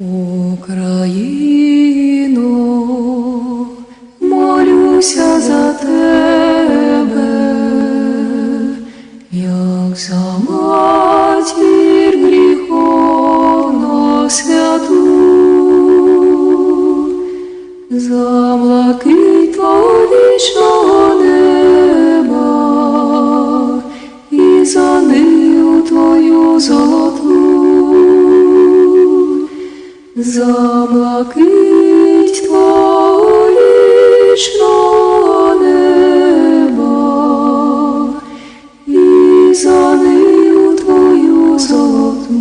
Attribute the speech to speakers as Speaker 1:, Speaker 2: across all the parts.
Speaker 1: Україно, за блакить твого вічного неба і за ниву твою золоту.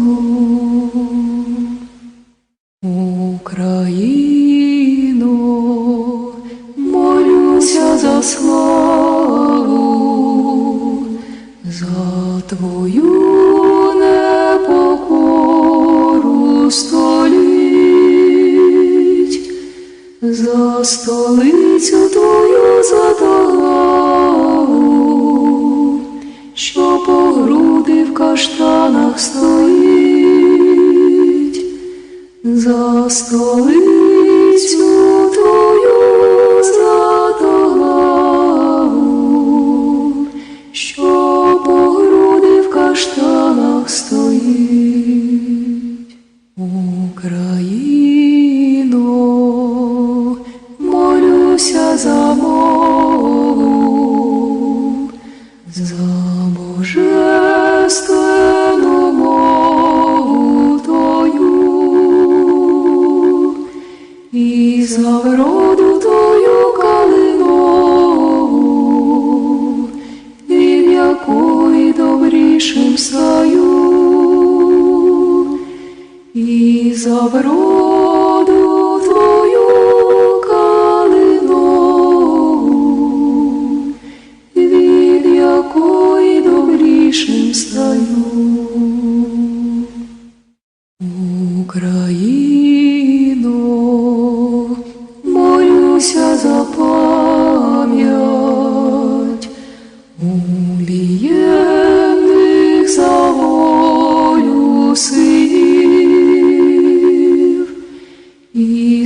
Speaker 1: Україно, молюся за славу, за твою за столицю твою златоглаву, що по груди в каштанах стоїть, за столицю за божественну мову і за вроду Твою калинову, якої добрішим стаю, і за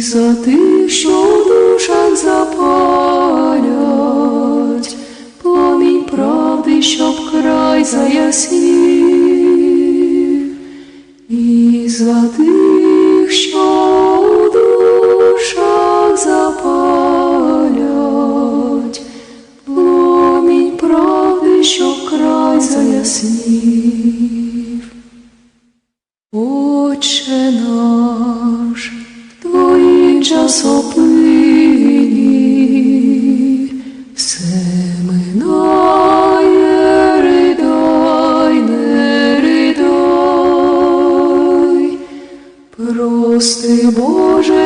Speaker 1: за тих, що в душах запалять, пламінь правди, щоб край заяснів. І за тих, що в душах запалять, промінь правди, що край заяснів. Отче наш, твоїй часопливі, все минає,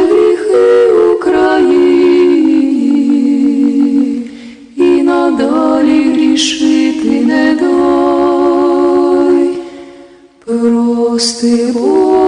Speaker 1: гріхи України, і надалі грішити не дай. Прости, Боже,